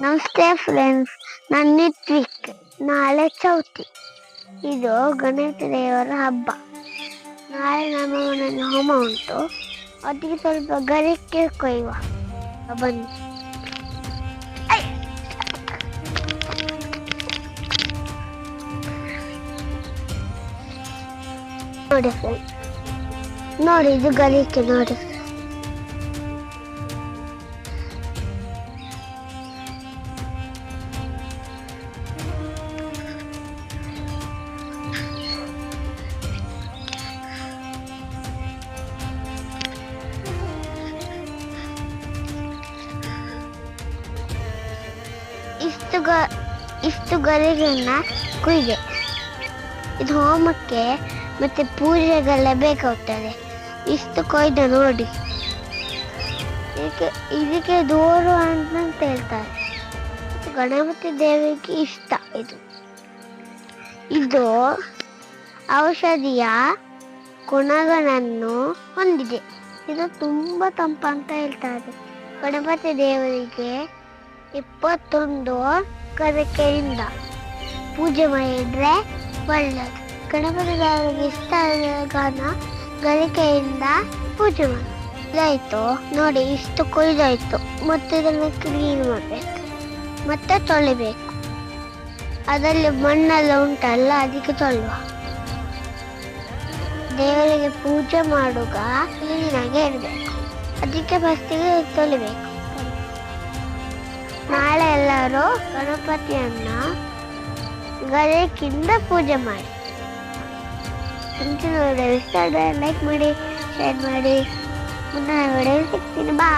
ನಮಸ್ತೆ ಫ್ರೆಂಡ್ಸ್ ನನ್ನ ನಿತ್ವಿಕ್ ನಾಳೆ ಚೌತಿ. ಇದು ಗಣೇಶ ದೇವರ ಹಬ್ಬ. ನಾಳೆ ನಮ್ಮ ಮನೆಯಲ್ಲಿ ಹೋಮ ಉಂಟು. ಅದಕ್ಕೆ ಸ್ವಲ್ಪ ಗರಿಕೆ ಕೊಯ್ಯುವ ಬನ್ನಿ. ನೋಡಿ ಫ್ರೆಂಡ್ಸ್. ನೋಡಿ, ಇದು ಗರಿಕೆ ನೋಡಿ. ಇಷ್ಟು ಗ, ಇಷ್ಟು ಗರಿಗಳನ್ನ ಕುಯ್ದೆ ಇದು ಹೋಮಕ್ಕೆ ಮತ್ತೆ ಪೂಜೆಗೆಲ್ಲ ಬೇಕಾಗ್ತದೆ. ಇಷ್ಟು ಕೊಯ್ದು ನೋಡಿ. ಇದಕ್ಕೆ ಇದಕ್ಕೆ ದೂರು ಅಂತ ಹೇಳ್ತಾರೆ. ಗಣಪತಿ ದೇವಿಗೆ ಇಷ್ಟ ಇದು. ಇದು ಔಷಧಿಯ ಗುಣಗಳನ್ನು ಹೊಂದಿದೆ. ಇದು ತುಂಬ ತಂಪಂತ ಹೇಳ್ತಾರೆ. ಗಣಪತಿ ದೇವರಿಗೆ ಇಪ್ಪತ್ತೊಂದು ಗರಿಕೆಯಿಂದ ಪೂಜೆ ಮಾಡಿದ್ರೆ ಒಳ್ಳೆಯದು ಗಣಪತಿದಾರಿಗೆ ಇಷ್ಟ ಆದ ಗಳಿಕೆಯಿಂದ ಪೂಜೆ ಮಾಡಿ. ನೋಡಿ, ಇಷ್ಟು ಕೊಯ್ದಾಯ್ತು. ಮತ್ತೆ ಇದನ್ನು ಕ್ಲೀನ್ ಮಾಡಬೇಕು. ಮತ್ತೆ ತೊಳಿಬೇಕು. ಅದರಲ್ಲಿ ಮಣ್ಣೆಲ್ಲ ಉಂಟಲ್ಲ, ಅದಕ್ಕೆ ತೊಳುವ. ದೇವರಿಗೆ ಪೂಜೆ ಮಾಡುವಾಗ ಕ್ಲೀನಾಗಿ ಇರಬೇಕು ಅದಕ್ಕೆ ಫಸ್ಟಿಗೆ ತೊಳಿಬೇಕು. ನಾಳೆ ಎಲ್ಲರೂ ಗಣಪತಿಯನ್ನ ಗರಿಕಿಂದ ಪೂಜೆ ಮಾಡಿ ಮುಂಚಿನ ವಿಡಿಯೋ ಇಷ್ಟ ಆದರೆ ಲೈಕ್ ಮಾಡಿ ಶೇರ್ ಮಾಡಿ ಮುಂದಿನ ವಿಡಿಯೋ ಸಿಗ್ತೀನಿ ಬಾ